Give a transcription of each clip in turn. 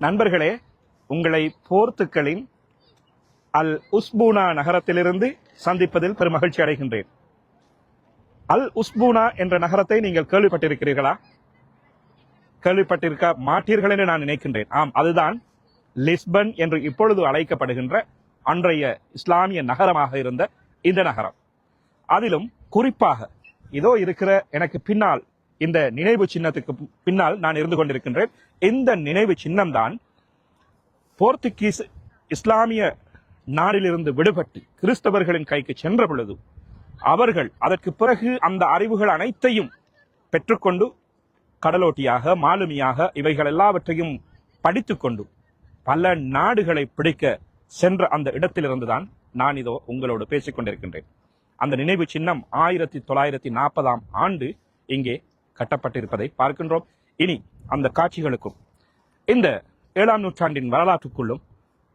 நண்பர்களே உங்களை போர்த்துக்களின் அல் உஸ்பூனா நகரத்திலிருந்து சந்திப்பதில் பெருமகிழ்ச்சி அடைகின்றேன். அல் உஸ்பூனா என்ற நகரத்தை நீங்கள் கேள்விப்பட்டிருக்கிறீர்களா? கேள்விப்பட்டிருக்க மாட்டீர்கள் என்று நான் நினைக்கின்றேன். ஆம் அதுதான் லிஸ்பன் என்று இப்பொழுது அழைக்கப்படுகின்ற அன்றைய இஸ்லாமிய நகரமாக இருந்த இந்த நகரம். அதிலும் குறிப்பாக இதோ இருக்கிற எனக்கு பின்னால் இந்த நினைவு சின்னத்துக்கு பின்னால் நான் இருந்து கொண்டிருக்கின்றேன். இந்த நினைவு சின்னம்தான் போர்த்துகீஸ் இஸ்லாமிய நாடிலிருந்து விடுபட்டு கிறிஸ்தவர்களின் கைக்கு சென்ற பொழுது அவர்கள் அதற்கு பிறகு அந்த அறிவுகள் அனைத்தையும் பெற்றுக்கொண்டு கடலோட்டியாக மாலுமியாக இவைகள் எல்லாவற்றையும் படித்துக்கொண்டு பல நாடுகளை பிடிக்க சென்ற அந்த இடத்திலிருந்துதான் நான் இதோ உங்களோடு பேசிக்கொண்டிருக்கின்றேன் அந்த நினைவு சின்னம் ஆயிரத்தி தொள்ளாயிரத்தி நாற்பதாம் ஆண்டு இங்கே கட்டப்பட்டிருப்பதை பார்க்கின்றோம். இனி அந்த காட்சிகளுக்கும் இந்த ஏழாம் நூற்றாண்டின் வரலாற்றுக்குள்ளும்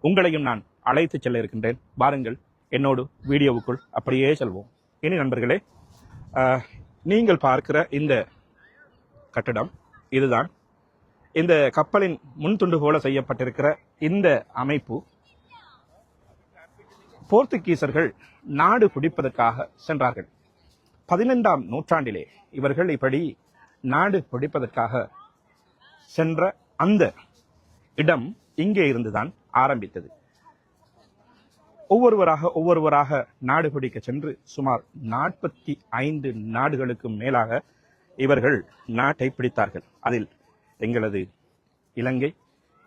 உங்களையும் நான் அழைத்து செல்ல இருக்கின்றேன். வாருங்கள் என்னோடு வீடியோவுக்குள் அப்படியே செல்வோம். இனி நண்பர்களே ஆஹ், நீங்கள் பார்க்கிற இந்த கட்டடம் இதுதான். இந்த கப்பலின் முன்துண்டு போல செய்யப்பட்டிருக்கிற இந்த அமைப்பு போர்த்துகீசர்கள் நாடு பிடிப்பதற்காக சென்றார்கள். பதினைந்தாம் நூற்றாண்டிலே இவர்கள் இப்படி நாடு பிடிப்பதற்காக சென்ற அந்த இடம் இங்கே இருந்துதான் ஆரம்பித்தது. ஒவ்வொருவராக ஒவ்வொருவராக நாடு பிடிக்க சென்று சுமார் நாற்பத்தி ஐந்து நாடுகளுக்கு மேலாக இவர்கள் நாட்டை பிடித்தார்கள். அதில் எங்களது இலங்கை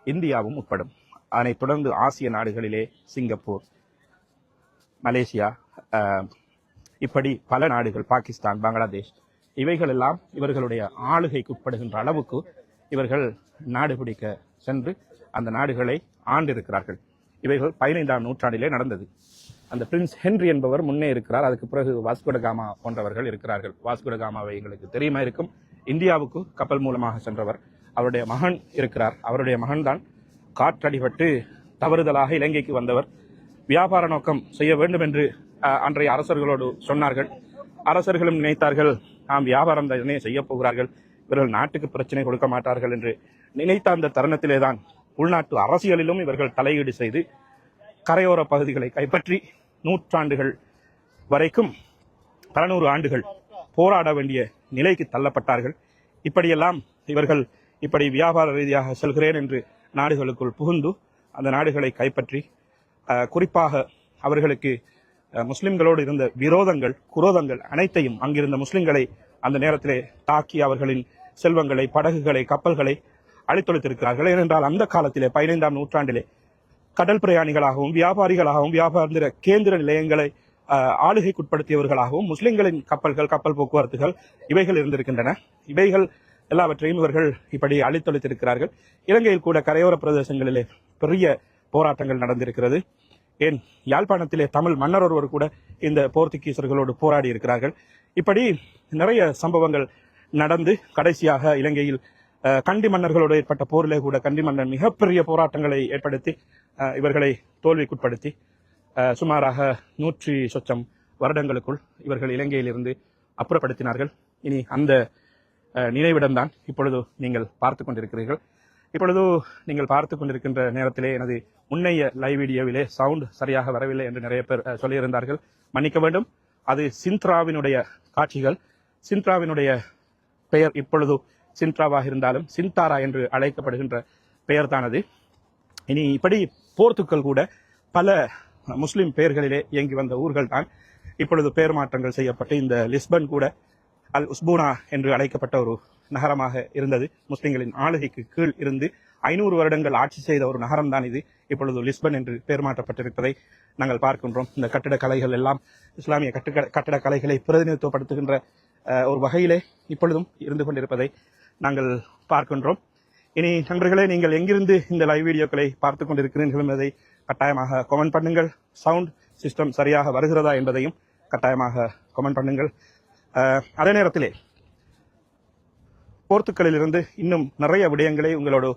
இந்தியாவும் உட்படும். அதனைத் தொடர்ந்து ஆசிய நாடுகளிலே சிங்கப்பூர் மலேசியா இப்படி பல நாடுகள் பாகிஸ்தான் பங்களாதேஷ் இவைகளெல்லாம் இவர்களுடைய ஆளுகைக்கு உட்படுகின்ற அளவுக்கு இவர்கள் நாடு பிடிக்க சென்று அந்த நாடுகளை ஆண்டிருக்கிறார்கள். இவைகள் பதினைந்தாம் நூற்றாண்டிலே நடந்தது. அந்த பிரின்ஸ் ஹென்றி என்பவர் முன்னே இருக்கிறார். அதுக்கு பிறகு வாஸ்குடகாமா போன்றவர்கள் இருக்கிறார்கள். வாஸ்குடகாமாவை எங்களுக்கு தெரியுமா இருக்கும்? இந்தியாவுக்கு கப்பல் மூலமாக சென்றவர். அவருடைய மகன் இருக்கிறார். அவருடைய மகன்தான் காற்றடிபட்டு தவறுதலாக இலங்கைக்கு வந்தவர். வியாபார நோக்கம் செய்ய வேண்டும் என்று அன்றைய அரசர்களோடு சொன்னார்கள். அரசர்களும் நினைத்தார்கள் நாம் வியாபாரம் தானே செய்ய போகிறார்கள்? இவர்கள் நாட்டுக்கு பிரச்சனை கொடுக்க மாட்டார்கள் என்று நினைத்த அந்த தருணத்திலே தான் உள்நாட்டு அரசியலிலும் இவர்கள் தலையீடு செய்து கரையோர பகுதிகளை கைப்பற்றி நூற்றாண்டுகள் வரைக்கும் பல நூறு ஆண்டுகள் போராட வேண்டிய நிலைக்கு தள்ளப்பட்டார்கள். இப்படியெல்லாம் இவர்கள் இப்படி வியாபார ரீதியாக செல்கிறேன் என்று நாடுகளுக்குள் புகுந்து அந்த நாடுகளை கைப்பற்றி குறிப்பாக அவர்களுக்கு முஸ்லிம்களோடு இருந்த விரோதங்கள் குரோதங்கள் அனைத்தையும் அங்கிருந்த முஸ்லிம்களை அந்த நேரத்திலே தாக்கி அவர்களின் செல்வங்களை படகுகளை கப்பல்களை அழித்தொழித்திருக்கிறார்கள். ஏனென்றால் அந்த காலத்திலே பதினைந்தாம் நூற்றாண்டிலே கடல் பிரயாணிகளாகவும் வியாபாரிகளாகவும் வியாபார கேந்திர நிலையங்களை ஆளுகைக்குட்படுத்தியவர்களாகவும் முஸ்லிம்களின் கப்பல்கள் கப்பல் போக்குவரத்துகள் இவைகள் இருந்திருக்கின்றன. இவைகள் எல்லாவற்றையும் இவர்கள் இப்படி அழித்தொழித்திருக்கிறார்கள். இலங்கையில் கூட கரையோர பிரதேசங்களிலே பெரிய போராட்டங்கள் நடந்திருக்கிறது. ஏன் யாழ்ப்பாணத்திலே தமிழ் மன்னர் ஒருவர் கூட இந்த போர்த்துகீசர்களோடு போராடி இருக்கிறார்கள். இப்படி நிறைய சம்பவங்கள் நடந்து கடைசியாக இலங்கையில் கண்டி மன்னர்களோடு ஏற்பட்ட போரிலே கூட கண்டி மன்னன் மிகப்பெரிய போராட்டங்களை ஏற்படுத்தி இவர்களை தோல்விக்குட்படுத்தி சுமாராக நூற்றி சொச்சம் வருடங்களுக்குள் இவர்கள் இலங்கையிலிருந்து அப்புறப்படுத்தினார்கள். இனி அந்த நினைவிடம்தான் இப்பொழுது நீங்கள் பார்த்து கொண்டிருக்கிறீர்கள். இப்பொழுது நீங்கள் பார்த்து கொண்டிருக்கின்ற நேரத்திலே எனது முன்னைய லைவ் வீடியோவிலே சவுண்ட் சரியாக வரவில்லை என்று நிறைய பேர் சொல்லியிருந்தார்கள். மன்னிக்க வேண்டும். அது சிந்த்ராவினுடைய காட்சிகள். சிந்த்ராவினுடைய பெயர் இப்பொழுது சிந்த்ராவாக இருந்தாலும் சிந்தாரா என்று அழைக்கப்படுகின்ற பெயர் தானது இனி இப்படி போர்த்துக்கல் கூட பல முஸ்லிம் பெயர்களிலே இயங்கி வந்த ஊர்கள் தான் இப்பொழுது பெயர் மாற்றங்கள் செய்யப்பட்டு இந்த லிஸ்பன் கூட அல் உஸ்பூனா என்று அழைக்கப்பட்ட ஒரு நகரமாக இருந்தது. முஸ்லிம்களின் ஆளுகைக்கு கீழ் இருந்து ஐநூறு வருடங்கள் ஆட்சி செய்த ஒரு நகரம் தான் இது. இப்பொழுது லிஸ்பன் என்று பெயர் மாற்றப்பட்டிருப்பதை நாங்கள் பார்க்கின்றோம். இந்த கட்டிடக் கலைகள் எல்லாம் இஸ்லாமிய கட்டுக்க கட்டிடக் கலைகளை பிரதிநிதித்துவப்படுத்துகின்ற ஒரு வகையிலே இப்பொழுதும் இருந்து கொண்டிருப்பதை நாங்கள் பார்க்கின்றோம். இனி நண்பர்களே நீங்கள் எங்கிருந்து இந்த லைவ் வீடியோக்களை பார்த்து கொண்டிருக்கிறீர்கள் என்பதை கட்டாயமாக கமெண்ட் பண்ணுங்கள். சவுண்ட் சிஸ்டம் சரியாக வருகிறதா என்பதையும் கட்டாயமாக கமெண்ட் பண்ணுங்கள். அதே நேரத்திலே போர்த்துக்கலிலிருந்து இன்னும் நிறைய விடயங்களை உங்களோடு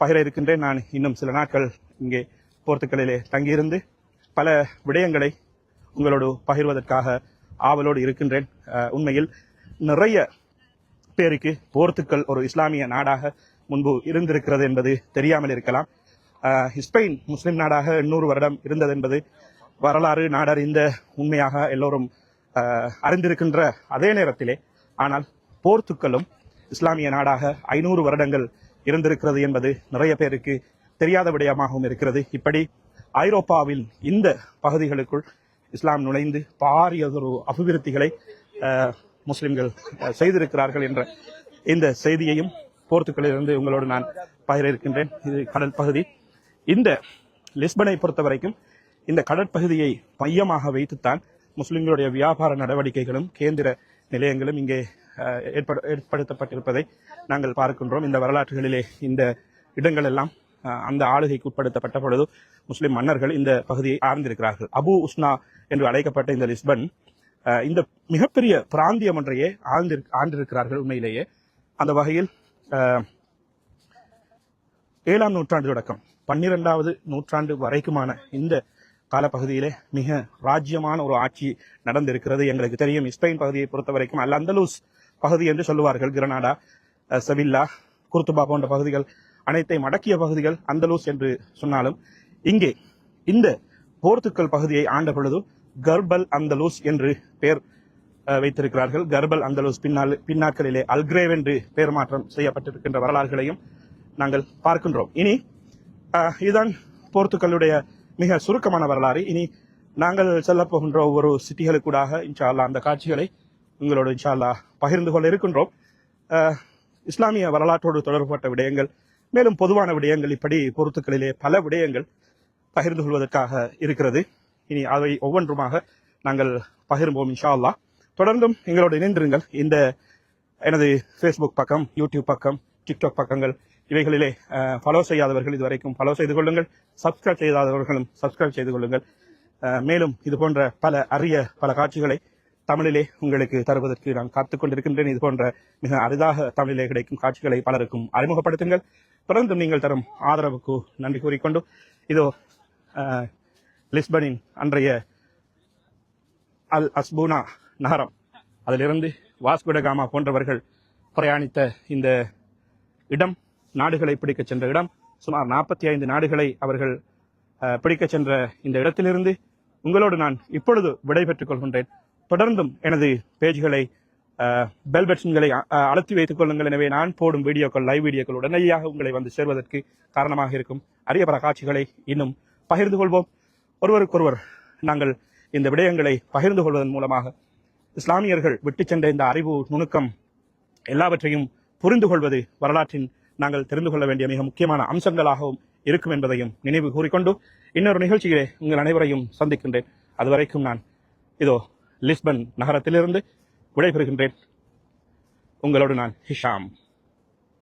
பகிர இருக்கின்றேன் நான் இன்னும் சில நாட்கள் இங்கே போர்த்துக்கலிலே தங்கியிருந்து பல விடயங்களை உங்களோடு பகிர்வதற்காக ஆவலோடு இருக்கின்றேன். உண்மையில் நிறைய பேருக்கு போர்த்துக்கல் ஒரு இஸ்லாமிய நாடாக முன்பு இருந்திருக்கிறது என்பது தெரியாமல் இருக்கலாம் ஸ்பெயின் முஸ்லிம் நாடாக எண்ணூறு வருடம் இருந்தது என்பது வரலாறு நாடறிந்த உண்மையாக எல்லோரும் அறிந்திருக்கின்ற அதே நேரத்திலே ஆனால் போர்த்துக்கலும் இஸ்லாமிய நாடாக ஐநூறு வருடங்கள் இருந்திருக்கிறது என்பது நிறைய பேருக்கு தெரியாத விடயமாகவும் இருக்கிறது. இப்படி ஐரோப்பாவில் இந்த பகுதிகளுக்குள் இஸ்லாம் நுழைந்து பாரியதொரு அபிவிருத்திகளை முஸ்லிம்கள் செய்திருக்கிறார்கள் என்ற இந்த செய்தியையும் போர்த்துக்கலிலிருந்து உங்களோடு நான் பகிர இருக்கின்றேன். இது கடல் பகுதி. இந்த லிஸ்பனை பொறுத்த வரைக்கும் இந்த கடற்பகுதியை மையமாக வைத்துத்தான் முஸ்லிம்களுடைய வியாபார நடவடிக்கைகளும் கேந்திர நிலையங்களும் இங்கே ஏற்பட ஏற்படுத்தப்பட்டிருப்பதை நாங்கள் பார்க்கின்றோம். இந்த வரலாற்றுகளிலே இந்த இடங்கள் எல்லாம் அந்த ஆளுகைக்கு உட்படுத்தப்பட்ட பொழுது முஸ்லிம் மன்னர்கள் இந்த பகுதியை ஆழ்ந்திருக்கிறார்கள் அபு உஸ்னா என்று அழைக்கப்பட்ட இந்த லிஸ்பன் இந்த மிகப்பெரிய பிராந்தியம் ஒன்றையே ஆழ்ந்திரு ஆண்டிருக்கிறார்கள் உண்மையிலேயே. அந்த வகையில் ஏழாம் நூற்றாண்டு தொடக்கம் பன்னிரெண்டாவது நூற்றாண்டு வரைக்குமான இந்த காலப்பகுதியிலே மிக ராஜ்யமான ஒரு ஆட்சி நடந்திருக்கிறது. எங்களுக்கு தெரியும் ஸ்பெயின் பகுதியை பொறுத்த வரைக்கும் அல்ல அந்தலூஸ் பகுதி என்று சொல்லுவார்கள் கிரனாடா செவில்லா குர்துபா போன்ற பகுதிகள் அனைத்தையும் அடக்கிய பகுதிகள் அந்தலூஸ் என்று சொன்னாலும் இங்கே இந்த போர்த்துக்கல் பகுதியை ஆண்ட பொழுது கர்பல் அந்தலூஸ் என்று பெயர் வைத்திருக்கிறார்கள். கர்பல் அந்தலூஸ் பின்னால் பின்னாட்களிலே அல்கிரேவ் என்று பெயர் மாற்றம் செய்யப்பட்டிருக்கின்ற வரலாறுகளையும் நாங்கள் பார்க்கின்றோம். இனி இதுதான் போர்த்துக்கலுடைய மிக சுருக்கமான வரலாறு. இனி நாங்கள் செல்லப்போகின்ற ஒவ்வொரு சிட்டிகளுக்கூடாக இன்ஷால்லா அந்த காட்சிகளை உங்களோடு இன்ஷால்லா பகிர்ந்து கொள்ள இருக்கின்றோம். இஸ்லாமிய வரலாற்றோடு தொடர்புபட்ட விடயங்கள் மேலும் பொதுவான விடயங்கள் இப்படி போர்த்துக்கலிலே பல விடயங்கள் பகிர்ந்து கொள்வதற்காக இருக்கிறது. இனி அவை ஒவ்வொன்றுமாக நாங்கள் பகிர்வோம் இன்ஷா அல்லாஹ் தொடர்ந்தும் எங்களோடு இணைந்திருங்கள். இந்த எனது ஃபேஸ்புக் பக்கம் யூடியூப் பக்கம் டிக்டாக் பக்கங்கள் இவைகளிலே ஃபாலோ செய்யாதவர்கள் இதுவரைக்கும் ஃபாலோ செய்து கொள்ளுங்கள். சப்ஸ்கிரைப் செய்யாதவர்களும் சப்ஸ்கிரைப் செய்து கொள்ளுங்கள். மேலும் இது போன்ற பல அரிய பல காட்சிகளை தமிழிலே உங்களுக்கு தருவதற்கு நான் காத்துக் கொண்டிருக்கின்றேன். இது போன்ற மிக அரிதாக தமிழிலே கிடைக்கும் காட்சிகளை பலருக்கும் அறிமுகப்படுத்துங்கள். தொடர்ந்தும் நீங்கள் தரும் ஆதரவுக்கு நன்றி கூறிக்கொண்டு இதோ லிஸ்பனின் அன்றைய அல் அஸ்பூனா நகரம். அதிலிருந்து வாஸ்குடகாமா போன்றவர்கள் பிரயாணித்த இந்த இடம் நாடுகளை பிடிக்கச் சென்ற இடம். சுமார் நாற்பத்தி ஐந்து நாடுகளை அவர்கள் பிடிக்க சென்ற இந்த இடத்திலிருந்து உங்களோடு நான் இப்பொழுது விடைபெற்றுக் கொள்கின்றேன். தொடர்ந்தும் எனது பேஜ்களை பெல் பட்டன்களை அழுத்தி வைத்துக் கொள்ளுங்கள். எனவே நான் போடும் வீடியோக்கள் லைவ் வீடியோக்கள் உடனடியாக உங்களை வந்து சேர்வதற்கு காரணமாக இருக்கும். அரிய பல காட்சிகளை இன்னும் பகிர்ந்து கொள்வோம். ஒருவருக்கொருவர் நாங்கள் இந்த விடயங்களை பகிர்ந்து கொள்வதன் மூலமாக இஸ்லாமியர்கள் விட்டுச் சென்ற இந்த அறிவு நுணுக்கம் எல்லாவற்றையும் புரிந்து கொள்வது வரலாற்றின் நாங்கள் தெரிந்து கொள்ள வேண்டிய மிக முக்கியமான அம்சங்களாகவும் இருக்கும் என்பதையும் நினைவு கூறிக்கொண்டு இன்னொரு நிகழ்ச்சியிலே உங்கள் அனைவரையும் சந்திக்கின்றேன். அதுவரைக்கும் நான் இதோ லிஸ்பன் நகரத்திலிருந்து விடைபெறுகின்றேன். உங்களோடு நான் ஹிஷாம்.